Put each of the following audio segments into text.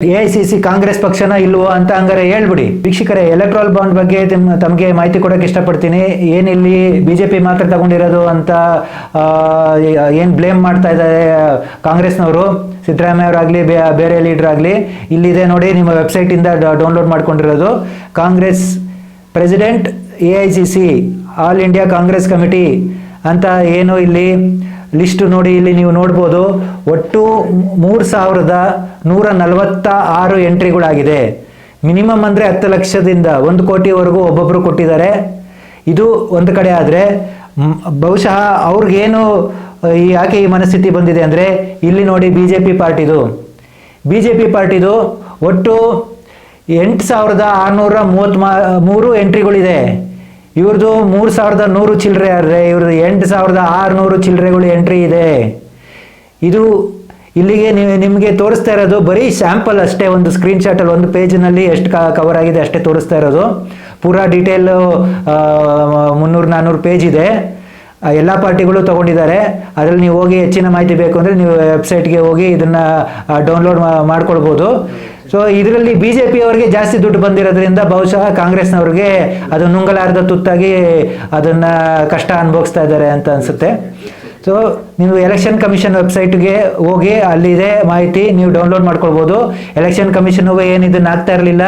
A C C Congress ಪಕ್ಷನ ಇಲ್ವೋ ಅಂತ ಹಂಗಾರೆ ಹೇಳ್ಬಿಡಿ. ವೀಕ್ಷಕರೇ ಎಲೆಕ್ಟ್ರಾಲ್ ಬಾಂಡ್ ಬಗ್ಗೆ ತಿಮ್- ತಮಗೆ ಮಾಹಿತಿ ಕೊಡಕ್ಕೆ ಇಷ್ಟಪಡ್ತೀನಿ. ಏನಿಲ್ಲಿ ಬಿಜೆಪಿ ಮಾತ್ರ ತಗೊಂಡಿರೋದು ಅಂತ ಏನು ಬ್ಲೇಮ್ ಮಾಡ್ತಾ ಇದ್ದಾರೆ ಕಾಂಗ್ರೆಸ್ನವರು? ಸಿದ್ದರಾಮಯ್ಯ ಅವರಾಗ್ಲಿ ಬೇರೆ ಲೀಡರ್ ಆಗಲಿ ಇಲ್ಲಿದೆ ನೋಡಿ ನಿಮ್ಮ ವೆಬ್ಸೈಟಿಂದ ಡೌನ್ಲೋಡ್ ಮಾಡ್ಕೊಂಡಿರೋದು. Congress president A I C C, all India Congress committee ಅಂತ ಏನು ಇಲ್ಲಿ ಲಿಸ್ಟ್ ನೋಡಿ ಇಲ್ಲಿ ನೀವು ನೋಡ್ಬೋದು ಒಟ್ಟು ಮೂರು ಸಾವಿರದ ನೂರ ನಲವತ್ತ ಆರು ಎಂಟ್ರಿಗಳಾಗಿದೆ. ಮಿನಿಮಮ್ ಅಂದರೆ ಹತ್ತು ಲಕ್ಷದಿಂದ ಒಂದು ಕೋಟಿವರೆಗೂ ಒಬ್ಬೊಬ್ಬರು ಕೊಟ್ಟಿದ್ದಾರೆ. ಇದು ಒಂದು ಕಡೆ ಆದರೆ ಬಹುಶಃ ಅವ್ರಿಗೇನು ಯಾಕೆ ಈ ಮನಸ್ಥಿತಿ ಬಂದಿದೆ ಅಂದರೆ, ಇಲ್ಲಿ ನೋಡಿ ಬಿ ಜೆ ಪಿ ಪಾರ್ಟಿದು. ಬಿ ಜೆ ಪಿ ಪಾರ್ಟಿದು ಒಟ್ಟು ಎಂಟು ಸಾವಿರದ ಆರುನೂರ ಮೂವತ್ತ್ ಮೂರು ಎಂಟ್ರಿಗಳಿದೆ. ಇವ್ರದ್ದು ಮೂರು ಸಾವಿರದ ನೂರು ಚಿಲ್ಲರೆ ಆದರೆ ಇವ್ರದ್ದು ಎಂಟು ಸಾವಿರದ ಆರುನೂರು ಚಿಲ್ಲರೆಗಳು ಎಂಟ್ರಿ ಇದೆ. ಇದು ಇಲ್ಲಿಗೆ ನೀವು ನಿಮಗೆ ತೋರಿಸ್ತಾ ಇರೋದು ಬರೀ ಸ್ಯಾಂಪಲ್ ಅಷ್ಟೇ, ಒಂದು ಸ್ಕ್ರೀನ್ಶಾಟಲ್ಲಿ ಒಂದು ಪೇಜ್ನಲ್ಲಿ ಎಷ್ಟು ಕವರ್ ಆಗಿದೆ ಅಷ್ಟೇ ತೋರಿಸ್ತಾ ಇರೋದು. ಪೂರಾ ಡೀಟೇಲು ಮುನ್ನೂರು ನಾನ್ನೂರು ಪೇಜ್ ಇದೆ. ಎಲ್ಲ ಪಾರ್ಟಿಗಳು ತಗೊಂಡಿದ್ದಾರೆ. ಅದರಲ್ಲಿ ನೀವು ಹೋಗಿ ಹೆಚ್ಚಿನ ಮಾಹಿತಿ ಬೇಕು ಅಂದರೆ ನೀವು ವೆಬ್ಸೈಟ್ಗೆ ಹೋಗಿ ಇದನ್ನು ಡೌನ್ಲೋಡ್ ಮಾಡ್ಕೊಳ್ಬೋದು. ಸೊ ಇದರಲ್ಲಿ ಬಿ ಜೆ ಅವರಿಗೆ ಜಾಸ್ತಿ ದುಡ್ಡು ಬಂದಿರೋದ್ರಿಂದ ಬಹುಶಃ ಕಾಂಗ್ರೆಸ್ನವ್ರಿಗೆ ಅದು ನುಂಗಲಾರದ ತುತ್ತಾಗಿ ಅದನ್ನು ಕಷ್ಟ ಅನುಭವಿಸ್ತಾ ಇದ್ದಾರೆ ಅಂತ ಅನಿಸುತ್ತೆ. ಸೊ ನೀವು ಎಲೆಕ್ಷನ್ ಕಮಿಷನ್ ವೆಬ್ಸೈಟ್ಗೆ ಹೋಗಿ ಅಲ್ಲಿ ಇದೆ ಮಾಹಿತಿ, ನೀವು ಡೌನ್ಲೋಡ್ ಮಾಡ್ಕೊಳ್ಬೋದು. ಎಲೆಕ್ಷನ್ ಕಮಿಷನ್ ಏನು ಇದನ್ನ ಆಗ್ತಾ ಇರಲಿಲ್ಲ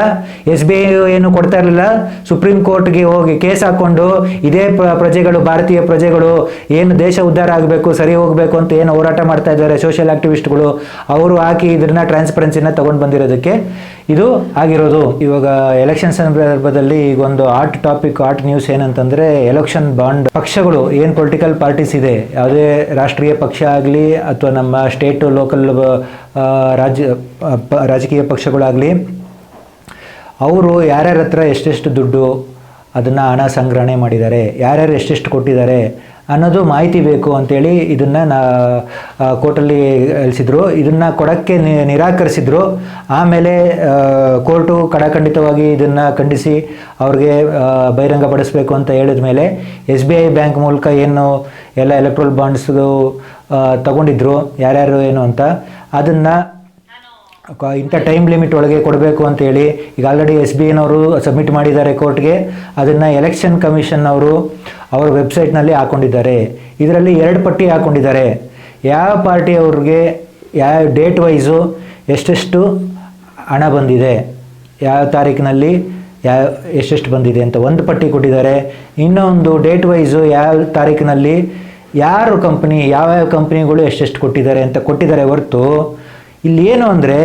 ಎಸ್ ಬಿ ಐ ಏನು ಕೊಡ್ತಾ ಇರಲಿಲ್ಲ. ಸುಪ್ರೀಂ ಕೋರ್ಟ್ಗೆ ಹೋಗಿ ಕೇಸ್ ಹಾಕೊಂಡು ಇದೇ ಪ್ರ- ಪ್ರಜೆಗಳು, ಭಾರತೀಯ ಪ್ರಜೆಗಳು ಏನು ದೇಶ ಉದ್ಧಾರ ಆಗಬೇಕು, ಸರಿ ಹೋಗಬೇಕು ಅಂತ ಏನು ಹೋರಾಟ ಮಾಡ್ತಾ ಇದ್ದಾರೆ ಸೋಷಿಯಲ್ ಆಕ್ಟಿವಿಸ್ಟ್ಗಳು ಅವರು ಹಾಕಿ ಇದನ್ನ ಟ್ರಾನ್ಸ್ಪರೆನ್ಸಿನ ತಗೊಂಡು ಬಂದಿರೋದಕ್ಕೆ. ಇದು ಆಗಿರೋದು. ಇವಾಗ ಎಲೆಕ್ಷನ್ ಸಂದರ್ಭದಲ್ಲಿ ಈಗ ಒಂದು ಹಾಟ್ ಟಾಪಿಕ್ ಹಾಟ್ ನ್ಯೂಸ್ ಏನಂತಂದ್ರೆ ಎಲೆಕ್ಷನ್ ಬಾಂಡ್ ಪಕ್ಷಗಳು, ಏನು ಪೊಲಿಟಿಕಲ್ ಪಾರ್ಟೀಸ್ ಇದೆ, ಯಾವುದೇ ರಾಷ್ಟ್ರೀಯ ಪಕ್ಷ ಆಗಲಿ ಅಥವಾ ನಮ್ಮ ಸ್ಟೇಟ್ ಲೋಕಲ್ ರಾಜ್ಯ ರಾಜಕೀಯ ಪಕ್ಷಗಳಾಗಲಿ, ಅವರು ಯಾರ್ಯಾರ ಹತ್ರ ಎಷ್ಟೆಷ್ಟು ದುಡ್ಡು ಅದನ್ನು ಹಣ ಸಂಗ್ರಹಣೆ ಮಾಡಿದ್ದಾರೆ, ಯಾರ್ಯಾರು ಎಷ್ಟೆಷ್ಟು ಕೊಟ್ಟಿದ್ದಾರೆ ಅನ್ನೋದು ಮಾಹಿತಿ ಬೇಕು ಅಂತೇಳಿ ಇದನ್ನು ನಾ ಕೋರ್ಟಲ್ಲಿ ಎಲ್ಸಿದ್ರು ಇದನ್ನು ಕೊಡೋಕ್ಕೆ ನಿರಾಕರಿಸಿದ್ರು. ಆಮೇಲೆ ಕೋರ್ಟು ಕಡಾಖಂಡಿತವಾಗಿ ಇದನ್ನು ಖಂಡಿಸಿ ಅವ್ರಿಗೆ ಬಹಿರಂಗಪಡಿಸಬೇಕು ಅಂತ ಹೇಳಿದ ಮೇಲೆ ಎಸ್ ಬಿ ಐ ಬ್ಯಾಂಕ್ ಮೂಲಕ ಏನು ಎಲ್ಲ ಎಲೆಕ್ಟ್ರಲ್ ಬಾಂಡ್ಸ್ದು ತಗೊಂಡಿದ್ರು, ಯಾರ್ಯಾರು ಏನು ಅಂತ, ಅದನ್ನು ಇಂಥ ಟೈಮ್ ಲಿಮಿಟ್ ಒಳಗೆ ಕೊಡಬೇಕು ಅಂತೇಳಿ ಈಗ ಆಲ್ರೆಡಿ ಎಸ್ ಬಿ ಐನವರು ಸಬ್ಮಿಟ್ ಮಾಡಿದ್ದಾರೆ ಕೋರ್ಟ್ಗೆ ಅದನ್ನು ಎಲೆಕ್ಷನ್ ಕಮಿಷನ್ ಅವರು ಅವರ ವೆಬ್ಸೈಟ್ನಲ್ಲಿ ಹಾಕೊಂಡಿದ್ದಾರೆ. ಇದರಲ್ಲಿ ಎರಡು ಪಟ್ಟಿ ಹಾಕೊಂಡಿದ್ದಾರೆ. ಯಾವ ಪಾರ್ಟಿ ಅವ್ರಿಗೆ ಯಾವ ಡೇಟ್ ವೈಸು ಎಷ್ಟೆಷ್ಟು ಹಣ ಬಂದಿದೆ, ಯಾವ ತಾರೀಕಿನಲ್ಲಿ ಯಾವ ಎಷ್ಟೆಷ್ಟು ಬಂದಿದೆ ಅಂತ ಒಂದು ಪಟ್ಟಿ ಕೊಟ್ಟಿದ್ದಾರೆ. ಇನ್ನೊಂದು ಡೇಟ್ ವೈಸು ಯಾವ ತಾರೀಕಿನಲ್ಲಿ ಯಾರು ಕಂಪ್ನಿ ಯಾವ್ಯಾವ ಕಂಪ್ನಿಗಳು ಎಷ್ಟೆಷ್ಟು ಕೊಟ್ಟಿದ್ದಾರೆ ಅಂತ ಕೊಟ್ಟಿದ್ದಾರೆ ಹೊರತು ಇಲ್ಲಿ ಏನು ಅಂದರೆ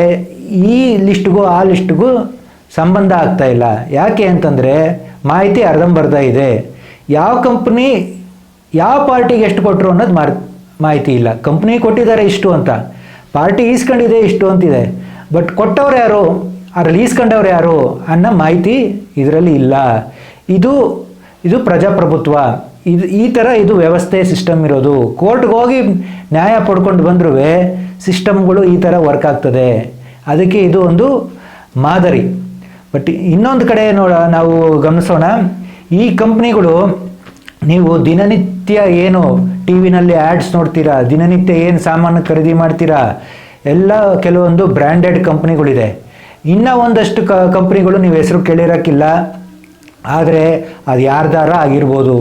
ಈ ಲಿಸ್ಟ್ಗೂ ಆ ಲಿಸ್ಟ್ಗೂ ಸಂಬಂಧ ಆಗ್ತಾ ಇಲ್ಲ. ಯಾಕೆ ಅಂತಂದರೆ ಮಾಹಿತಿ ಅರ್ಧಂಬರ್ಧ ಇದೆ. ಯಾವ ಕಂಪ್ನಿ ಯಾವ ಪಾರ್ಟಿಗೆ ಎಷ್ಟು ಕೊಟ್ಟರು ಅನ್ನೋದು ಮಾರ್, ಮಾಹಿತಿ ಇಲ್ಲ. ಕಂಪ್ನಿ ಕೊಟ್ಟಿದ್ದಾರೆ ಇಷ್ಟು ಅಂತ. ಪಾರ್ಟಿ ಈಸ್ಕೊಂಡಿದೆ ಇಷ್ಟು ಅಂತಿದೆ. ಬಟ್ ಕೊಟ್ಟವ್ರು ಯಾರು? ಅದರಲ್ಲಿ ಈಸ್ಕೊಂಡವ್ರು ಯಾರು ಅನ್ನೋ ಮಾಹಿತಿ ಇದರಲ್ಲಿ ಇಲ್ಲ. ಇದು ಇದು ಪ್ರಜಾಪ್ರಭುತ್ವ. ಇದು ಈ ಥರ ಇದು ವ್ಯವಸ್ಥೆ ಸಿಸ್ಟಮ್ ಇರೋದು. ಕೋರ್ಟ್ಗೆ ಹೋಗಿ ನ್ಯಾಯ ಪಡ್ಕೊಂಡು ಬಂದ್ರೂ ಸಿಸ್ಟಮ್ಗಳು ಈ ಥರ ವರ್ಕ್ ಆಗ್ತದೆ. ಅದಕ್ಕೆ ಇದು ಒಂದು ಮಾದರಿ. ಬಟ್ ಇನ್ನೊಂದು ಕಡೆ ನೋಡ, ನಾವು ಗಮನಿಸೋಣ. ಈ ಕಂಪ್ನಿಗಳು ನೀವು ದಿನನಿತ್ಯ ಏನು ಟಿ ವಿನಲ್ಲಿ ಆ್ಯಡ್ಸ್ ನೋಡ್ತೀರಾ, ದಿನನಿತ್ಯ ಏನು ಸಾಮಾನು ಖರೀದಿ ಮಾಡ್ತೀರಾ, ಎಲ್ಲ ಕೆಲವೊಂದು ಬ್ರ್ಯಾಂಡೆಡ್ ಕಂಪ್ನಿಗಳಿದೆ. ಇನ್ನೂ ಒಂದಷ್ಟು ಕ, ಕಂಪ್ನಿಗಳು ನೀವು ಹೆಸರು ಕೇಳಿರೋಕ್ಕಿಲ್ಲ. ಆದರೆ ಅದು ಯಾರ್ದಾರ ಆಗಿರ್ಬೋದು.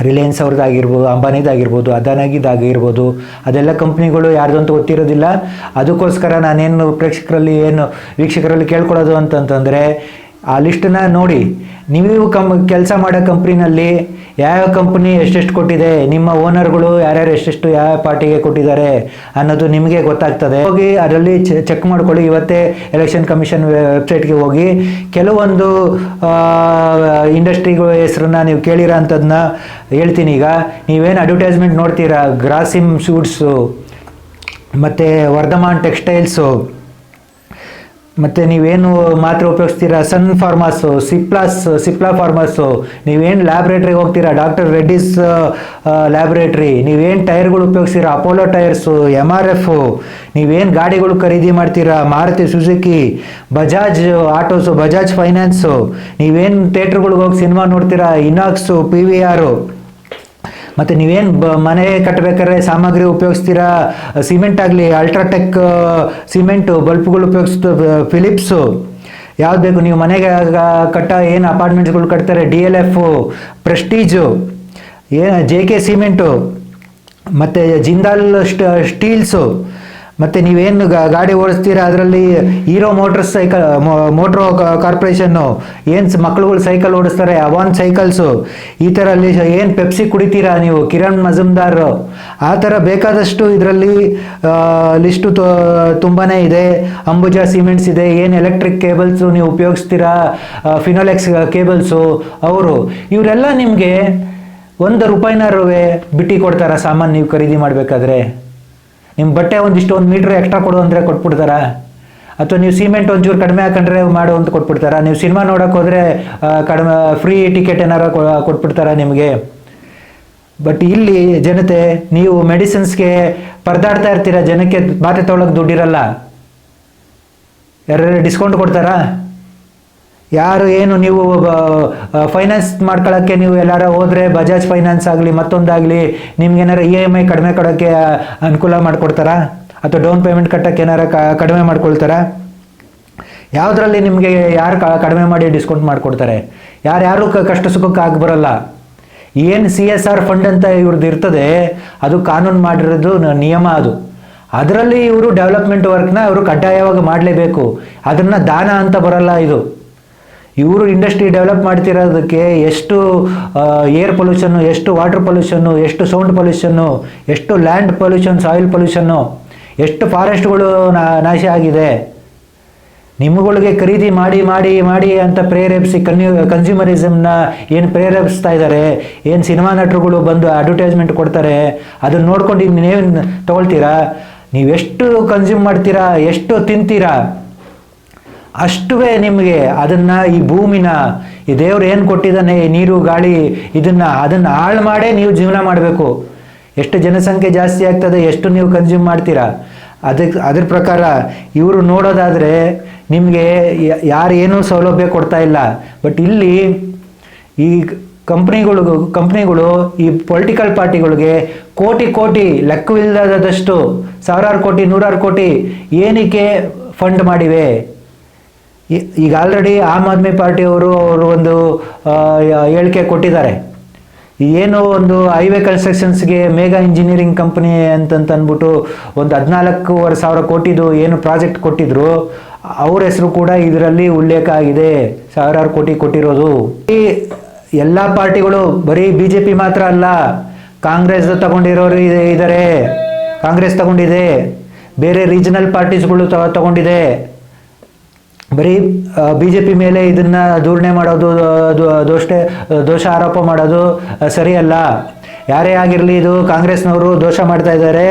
ರಿಲಯನ್ಸ್ ಅವ್ರದ್ದಾಗಿರ್ಬೋದು, ಅಂಬಾನಿದಾಗಿರ್ಬೋದು ಅದಾನಾಗಿದ್ದಾಗಿರ್ಬೋದು ಅದೆಲ್ಲ ಕಂಪ್ನಿಗಳು ಯಾರ್ದು ಅಂತ ಗೊತ್ತಿರೋದಿಲ್ಲ. ಅದಕ್ಕೋಸ್ಕರ ನಾನೇನು ಪ್ರೇಕ್ಷಕರಲ್ಲಿ ಏನು ವೀಕ್ಷಕರಲ್ಲಿ ಕೇಳ್ಕೊಳ್ಳೋದು ಅಂತಂತಂದರೆ ಆ ಲಿಸ್ಟನ್ನ ನೋಡಿ. ನೀವು ಕಂ, ಕೆಲಸ ಮಾಡೋ ಕಂಪ್ನಿನಲ್ಲಿ ಯಾವ್ಯಾವ ಕಂಪ್ನಿ ಎಷ್ಟೆಷ್ಟು ಕೊಟ್ಟಿದೆ, ನಿಮ್ಮ ಓನರ್ಗಳು ಯಾರ್ಯಾರು ಎಷ್ಟೆಷ್ಟು ಯಾವ ಪಾರ್ಟಿಗೆ ಕೊಟ್ಟಿದ್ದಾರೆ ಅನ್ನೋದು ನಿಮಗೆ ಗೊತ್ತಾಗ್ತದೆ. ಹೋಗಿ ಅದರಲ್ಲಿ ಚೆಕ್ ಮಾಡ್ಕೊಳ್ಳಿ. ಇವತ್ತೇ ಎಲೆಕ್ಷನ್ ಕಮಿಷನ್ ವೆಬ್ಸೈಟ್ಗೆ ಹೋಗಿ. ಕೆಲವೊಂದು ಇಂಡಸ್ಟ್ರಿಗಳ ಹೆಸರನ್ನ ನೀವು ಕೇಳಿರೋ ಅಂಥದ್ದನ್ನ ಹೇಳ್ತೀನಿ ಈಗ. ನೀವೇನು ಅಡ್ವರ್ಟೈಸ್ಮೆಂಟ್ ನೋಡ್ತೀರಾ? ಗ್ರಾಸಿಮ್ ಶೂಟ್ಸು, ಮತ್ತು ವರ್ಧಮಾನ್ ಟೆಕ್ಸ್ಟೈಲ್ಸು. ಮತ್ತು ನೀವೇನು ಮಾತ್ರ ಉಪಯೋಗಿಸ್ತೀರಾ ಸನ್ ಫಾರ್ಮಾಸು, ಸಿಪ್ಲಾಸ್, ಸಿಪ್ಲಾ ಫಾರ್ಮಾಸು, ನೀವೇನು ಲ್ಯಾಬ್ರೇಟ್ರಿಗೆ ಹೋಗ್ತೀರಾ? ಡಾಕ್ಟರ್ ರೆಡ್ಡಿಸ್ ಲ್ಯಾಬ್ರೇಟ್ರಿ ನೀವೇನು ಟೈರ್ಗಳು ಉಪಯೋಗಿಸ್ತೀರಾ? Apollo tyres M R F ನೀವೇನು ಗಾಡಿಗಳು ಖರೀದಿ ಮಾಡ್ತೀರಾ? Maruti Suzuki, Bajaj autos, Bajaj finance. ನೀವೇನು ಥಿಯೇಟ್ರ್ಗಳಿಗೆ ಹೋಗಿ ಸಿನಿಮಾ ನೋಡ್ತೀರಾ? ಇನಾಕ್ಸು ಪಿ ವಿ ಆರು ಮತ್ತು ನೀವೇನು ಬ ಮನೆ ಕಟ್ಟಬೇಕಾದ್ರೆ ಸಾಮಗ್ರಿ ಉಪಯೋಗಿಸ್ತೀರಾ? ಸಿಮೆಂಟ್ ಆಗಲಿ ಅಲ್ಟ್ರಾಟೆಕ್ ಸಿಮೆಂಟು ಬಲ್ಪ್ಗಳು ಉಪಯೋಗಿಸ್ತು ಫಿಲಿಪ್ಸು ಯಾವ್ದು ಬೇಕು? ನೀವು ಮನೆಗೆ ಕಟ್ಟ ಏನು ಅಪಾರ್ಟ್ಮೆಂಟ್ಸ್ಗಳು ಕಟ್ತಾರೆ? ಡಿ ಎಲ್ ಎಫು ಪ್ರೆಸ್ಟೀಜು ಏನು ಜೆ ಕೆ ಸಿಮೆಂಟು ಮತ್ತು ಜಿಂದಾಲ್ ಸ್ಟ, ಸ್ಟೀಲ್ಸು. ಮತ್ತು ನೀವೇನು ಗಾಡಿ ಓಡಿಸ್ತೀರಾ ಅದರಲ್ಲಿ Hero motor cycle motor corporation? ಏನು ಮಕ್ಳುಗಳು ಸೈಕಲ್ ಓಡಿಸ್ತಾರೆ? ಅವಾನ್ ಸೈಕಲ್ಸು ಈ ಥರ ಅಲ್ಲಿ ಏನು ಪೆಪ್ಸಿ ಕುಡಿತೀರಾ ನೀವು, ಕಿರಣ್ ಮಜುಮ್ದಾರ್? ಆ ಥರ ಬೇಕಾದಷ್ಟು ಇದರಲ್ಲಿ ಲಿಸ್ಟು ತುಂಬಾ ಇದೆ. ಅಂಬುಜಾ ಸಿಮೆಂಟ್ಸ್ ಇದೆ. ಏನು ಎಲೆಕ್ಟ್ರಿಕ್ ಕೇಬಲ್ಸು ನೀವು ಉಪಯೋಗಿಸ್ತೀರಾ? ಫಿನೋಲೆಕ್ಸ್ ಕೇಬಲ್ಸು ಅವರು. ಇವರೆಲ್ಲ ನಿಮಗೆ ಒಂದು ರೂಪಾಯಿನಾರುವೆ ಬಿಟ್ಟು ಕೊಡ್ತಾರಾ ಸಾಮಾನು ನೀವು ಖರೀದಿ ಮಾಡಬೇಕಾದ್ರೆ? ನಿಮ್ಮ ಬಟ್ಟೆ ಒಂದಿಷ್ಟು ಒಂದು ಮೀಟ್ರ್ ಎಕ್ಸ್ಟ್ರಾ ಕೊಡು ಅಂದರೆ ಕೊಟ್ಬಿಡ್ತಾರಾ? ಅಥವಾ ನೀವು ಸಿಮೆಂಟ್ ಒಂಚೂರು ಕಡಿಮೆ ಹಾಕೊಂಡ್ರೆ ಮಾಡು ಅಂತ ಕೊಟ್ಬಿಡ್ತಾರಾ? ನೀವು ಸಿನಿಮಾ ನೋಡೋಕೆ ಹೋದರೆ ಕಡಿಮೆ ಫ್ರೀ ಟಿಕೆಟ್ ಏನಾರು ಕೊಟ್ಬಿಡ್ತಾರಾ ನಿಮಗೆ? ಬಟ್ ಇಲ್ಲಿ ಜನತೆ, ನೀವು ಮೆಡಿಸಿನ್ಸ್ಗೆ ಪರದಾಡ್ತಾ ಇರ್ತೀರ? ಜನಕ್ಕೆ ಬಾತೆ ತೊಗೊಳಕ್ಕೆ ದುಡ್ಡಿರಲ್ಲ? ಯಾರು ಡಿಸ್ಕೌಂಟ್ ಕೊಡ್ತಾರಾ? ಯಾರು ಏನು ನೀವು ಫೈನಾನ್ಸ್ ಮಾಡ್ಕೊಳ್ಳೋಕ್ಕೆ ನೀವು ಎಲ್ಲಾರ ಹೋದರೆ ಬಜಾಜ್ ಫೈನಾನ್ಸ್ ಆಗಲಿ, ಮತ್ತೊಂದಾಗಲಿ ನಿಮ್ಗೇನಾರ ಇ ಎಂ ಐ ಕಡಿಮೆ ಕೊಡೋಕ್ಕೆ ಅನುಕೂಲ ಮಾಡಿಕೊಡ್ತಾರಾ? ಅಥವಾ ಡೌನ್ ಪೇಮೆಂಟ್ ಕಟ್ಟೋಕ್ಕೆ ಏನಾರ ಕಡಿಮೆ ಮಾಡ್ಕೊಳ್ತಾರಾ? ಯಾವುದರಲ್ಲಿ ನಿಮಗೆ ಯಾರು ಕಡಿಮೆ ಮಾಡಿ ಡಿಸ್ಕೌಂಟ್ ಮಾಡಿಕೊಡ್ತಾರೆ? ಯಾರ್ಯಾರು ಕಷ್ಟ ಸುಖಕ್ಕೆ ಆಗಿಬರಲ್ಲ ಏನು ಸಿ ಎಸ್ ಆರ್ ಫಂಡ್ ಅಂತ ಇವ್ರದ್ದು ಇರ್ತದೆ, ಅದು ಕಾನೂನು ಮಾಡಿರೋದು ನಿಯಮ ಅದು. ಅದರಲ್ಲಿ ಇವರು ಡೆವಲಪ್ಮೆಂಟ್ ವರ್ಕ್ನ ಅವರು ಕಡ್ಡಾಯವಾಗಿ ಮಾಡಲೇಬೇಕು. ಅದನ್ನು ದಾನ ಅಂತ ಬರಲ್ಲ ಇದು. ಇವರು ಇಂಡಸ್ಟ್ರಿ ಡೆವಲಪ್ ಮಾಡ್ತಿರೋದಕ್ಕೆ ಎಷ್ಟು ಏರ್ ಪೊಲ್ಯೂಷನ್ನು ಎಷ್ಟು ವಾಟರ್ ಪೊಲ್ಯೂಷನ್ನು ಎಷ್ಟು ಸೌಂಡ್ ಪೊಲ್ಯೂಷನ್ನು ಎಷ್ಟು ಲ್ಯಾಂಡ್ ಪೊಲ್ಯೂಷನ್ ಸಾಯಿಲ್ ಪೊಲ್ಯೂಷನ್ನು ಎಷ್ಟು ಫಾರೆಸ್ಟ್ಗಳು ನಾಶ ಆಗಿದೆ. ನಿಮ್ಮಗಳಿಗೆ ಖರೀದಿ ಮಾಡಿ ಮಾಡಿ ಮಾಡಿ ಅಂತ ಪ್ರೇರೇಪಿಸಿ ಕನ್ಯೂ ಕನ್ಸ್ಯೂಮರಿಸಮ್ನ ಏನು ಪ್ರೇರೇಪಿಸ್ತಾ ಇದ್ದಾರೆ, ಏನು ಸಿನಿಮಾ ನಟರುಗಳು ಬಂದು ಅಡ್ವರ್ಟೈಸ್ಮೆಂಟ್ ಕೊಡ್ತಾರೆ, ಅದನ್ನು ನೋಡ್ಕೊಂಡು ಇನ್ನೇನು ತೊಗೊಳ್ತೀರಾ? ನೀವೆಷ್ಟು ಕನ್ಸ್ಯೂಮ್ ಮಾಡ್ತೀರಾ, ಎಷ್ಟು ತಿಂತೀರಾ? ಅಷ್ಟುವೇ ನಿಮಗೆ ಅದನ್ನ ಈ ಭೂಮಿನ, ಈ ದೇವ್ರು ಏನು ಕೊಟ್ಟಿದ್ದಾನೆ, ಈ ನೀರು, ಗಾಳಿ, ಇದನ್ನ, ಅದನ್ನ ಹಾಳು ಮಾಡೇ ನೀವು ಜೀವನ ಮಾಡಬೇಕು. ಎಷ್ಟು ಜನಸಂಖ್ಯೆ ಜಾಸ್ತಿ ಆಗ್ತದೆ, ಎಷ್ಟು ನೀವು ಕನ್ಸ್ಯೂಮ್ ಮಾಡ್ತೀರಾ? ಅದಕ್ಕೆ ಅದ್ರ ಪ್ರಕಾರ ಇವರು ನೋಡೋದಾದರೆ ನಿಮಗೆ ಯಾರು ಏನೂ ಸೌಲಭ್ಯ ಕೊಡ್ತಾ ಇಲ್ಲ. ಬಟ್ ಇಲ್ಲಿ ಈ ಕಂಪ್ನಿಗಳು ಕಂಪ್ನಿಗಳು ಈ ಪೊಲಿಟಿಕಲ್ ಪಾರ್ಟಿಗಳಿಗೆ ಕೋಟಿ ಕೋಟಿ ಲೆಕ್ಕವಿಲ್ಲದಷ್ಟು ಸಾವಿರಾರು ಕೋಟಿ, ನೂರಾರು ಕೋಟಿ ಏನಕ್ಕೆ ಫಂಡ್ ಮಾಡಿವೆ? ಈಗ ಆಲ್ರೆಡಿ ಆಮ್ ಆದ್ಮಿ ಪಾರ್ಟಿಯವರು ಅವರು ಒಂದು ಹೇಳಿಕೆ ಕೊಟ್ಟಿದ್ದಾರೆ. ಏನು ಒಂದು ಹೈವೇ ಕನ್ಸ್ಟ್ರಕ್ಷನ್ಸ್ಗೆ ಮೇಗಾ ಇಂಜಿನಿಯರಿಂಗ್ ಕಂಪನಿ ಅಂತಂತ ಅಂದ್ಬಿಟ್ಟು ಒಂದು ಹದಿನಾಲ್ಕೂವರೆ ಸಾವಿರ ಕೋಟಿದು ಏನು ಪ್ರಾಜೆಕ್ಟ್ ಕೊಟ್ಟಿದ್ರು, ಅವ್ರ ಹೆಸರು ಕೂಡ ಇದರಲ್ಲಿ ಉಲ್ಲೇಖ ಆಗಿದೆ. ಸಾವಿರಾರು ಕೋಟಿ ಕೊಟ್ಟಿರೋದು. ಈ ಎಲ್ಲ ಪಾರ್ಟಿಗಳು ಬರೀ ಬಿ ಜೆ ಪಿ ಮಾತ್ರ ಅಲ್ಲ ಕಾಂಗ್ರೆಸ್ ತಗೊಂಡಿರೋರು ಇದೆ- ಇದ್ದಾರೆ ಕಾಂಗ್ರೆಸ್ ತಗೊಂಡಿದೆ. ಬೇರೆ ರೀಜನಲ್ ಪಾರ್ಟೀಸ್ಗಳು ತಗೊಂಡಿದೆ. ಬರೀ ಬಿ ಜೆ ಪಿ ಮೇಲೆ ಇದನ್ನು ದೂರಣೆ ಮಾಡೋದು ದೋಷೆ ದೋಷ ಆರೋಪ ಮಾಡೋದು ಸರಿಯಲ್ಲ. ಯಾರೇ ಆಗಿರಲಿ ಇದು ಕಾಂಗ್ರೆಸ್ನವರು ದೋಷ ಮಾಡ್ತಾ ಇದ್ದಾರೆ,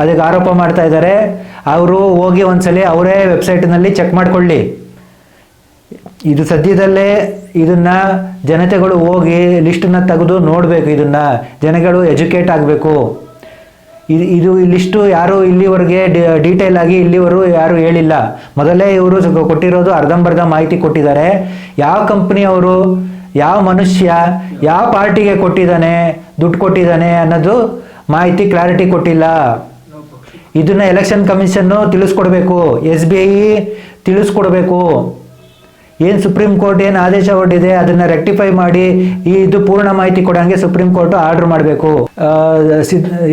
ಅದಕ್ಕೆ ಆರೋಪ ಮಾಡ್ತಾ ಇದ್ದಾರೆ. ಅವರು ಹೋಗಿ ಒಂದ್ಸಲಿ ಅವರೇ ವೆಬ್ಸೈಟ್ನಲ್ಲಿ ಚೆಕ್ ಮಾಡಿಕೊಳ್ಳಿ. ಇದು ಸದ್ಯದಲ್ಲೇ ಇದನ್ನ ಜನತೆಗಳು ಹೋಗಿ ಲಿಸ್ಟನ್ನು ತೆಗೆದು ನೋಡಬೇಕು ಇದನ್ನ. ಜನಗಳು ಎಜುಕೇಟ್ ಆಗಬೇಕು. ಇದು ಇದು ಇಲ್ಲಿಷ್ಟು ಯಾರು ಇಲ್ಲಿವರೆಗೆ ಡೀಟೇಲ್ ಆಗಿ ಇಲ್ಲಿವರು ಯಾರು ಹೇಳಿಲ್ಲ. ಮೊದಲೇ ಇವರು ಕೊಟ್ಟಿರೋದು ಅರ್ಧಂಬರ್ಧ ಮಾಹಿತಿ ಕೊಟ್ಟಿದ್ದಾರೆ. ಯಾವ ಕಂಪ್ನಿಯವರು ಯಾವ ಮನುಷ್ಯ, ಯಾವ ಪಾರ್ಟಿಗೆ ಕೊಟ್ಟಿದ್ದಾನೆ, ದುಡ್ಡು ಕೊಟ್ಟಿದ್ದಾನೆ ಅನ್ನೋದು ಮಾಹಿತಿ ಕ್ಲಾರಿಟಿ ಕೊಟ್ಟಿಲ್ಲ. ಇದನ್ನ ಎಲೆಕ್ಷನ್ ಕಮಿಷನ್ನು ತಿಳಿಸ್ಕೊಡ್ಬೇಕು. ಎಸ್ ಬಿ ಐ ತಿಳಿಸ್ಕೊಡ್ಬೇಕು. ಏನು ಸುಪ್ರೀಂ ಕೋರ್ಟ್ ಏನು ಆದೇಶ ಹೊರಡಿದೆ ಅದನ್ನ ರೆಕ್ಟಿಫೈ ಮಾಡಿ ಈ ಇದು ಪೂರ್ಣ ಮಾಹಿತಿ ಕೊಡಂಗೆ ಸುಪ್ರೀಂ ಕೋರ್ಟ್ ಆರ್ಡರ್ ಮಾಡಬೇಕು.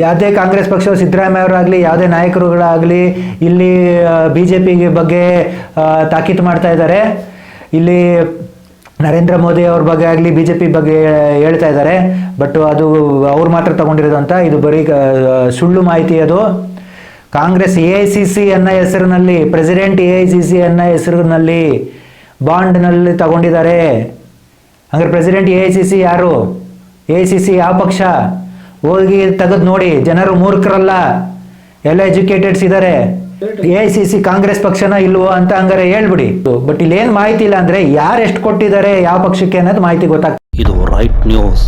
ಯಾವುದೇ ಕಾಂಗ್ರೆಸ್ ಪಕ್ಷ ಸಿದ್ದರಾಮಯ್ಯ ಅವರಾಗಲಿ, ಯಾವುದೇ ನಾಯಕರುಗಳಾಗಲಿ, ಇಲ್ಲಿ ಬಿ ಜೆ ಪಿ ಬಗ್ಗೆ ತಾಕೀತು ಮಾಡ್ತಾ ಇದ್ದಾರೆ. ಇಲ್ಲಿ ನರೇಂದ್ರ ಮೋದಿ ಅವ್ರ ಬಗ್ಗೆ ಆಗಲಿ ಬಿ ಜೆ ಪಿ ಬಗ್ಗೆ ಹೇಳ್ತಾ ಇದ್ದಾರೆ. ಬಟ್ ಅದು ಅವ್ರು ಮಾತ್ರ ತಗೊಂಡಿರೋದು ಅಂತ ಇದು ಬರೀ ಸುಳ್ಳು ಮಾಹಿತಿ ಅದು. Congress A I C C ಅನ್ನೋ ಹೆಸರಿನಲ್ಲಿ president A I C C ಅನ್ನೋ ಹೆಸರಿನಲ್ಲಿ ಬಾಂಡ್ನಲ್ಲಿ ತಗೊಂಡಿದ್ದಾರೆ. ಹಂಗಾರೆ president A I C C ಯಾರು? ಎ ಐ ಸಿ ಸಿ ಯಾವ ಪಕ್ಷ? ಹೋಗಿ ತೆಗೆದು ನೋಡಿ, ಜನರು ಮೂರ್ಖರಲ್ಲ. ಎಲ್ಲ ಎಜುಕೇಟೆಡ್ಸ್ ಇದ್ದಾರೆ A I C C Congress ಪಕ್ಷನ ಇಲ್ವೋ ಅಂತ ಹಂಗಾರೆ ಹೇಳ್ಬಿಡಿ. ಬಟ್ ಇಲ್ಲಿ ಏನು ಮಾಹಿತಿ ಇಲ್ಲ ಅಂದ್ರೆ ಯಾರು ಎಷ್ಟು ಕೊಟ್ಟಿದ್ದಾರೆ, ಯಾವ ಪಕ್ಷಕ್ಕೆ ಅನ್ನೋದು ಮಾಹಿತಿ ಗೊತ್ತಾಗ್ತದೆ ಇದು ರೈಟ್ ನ್ಯೂಸ್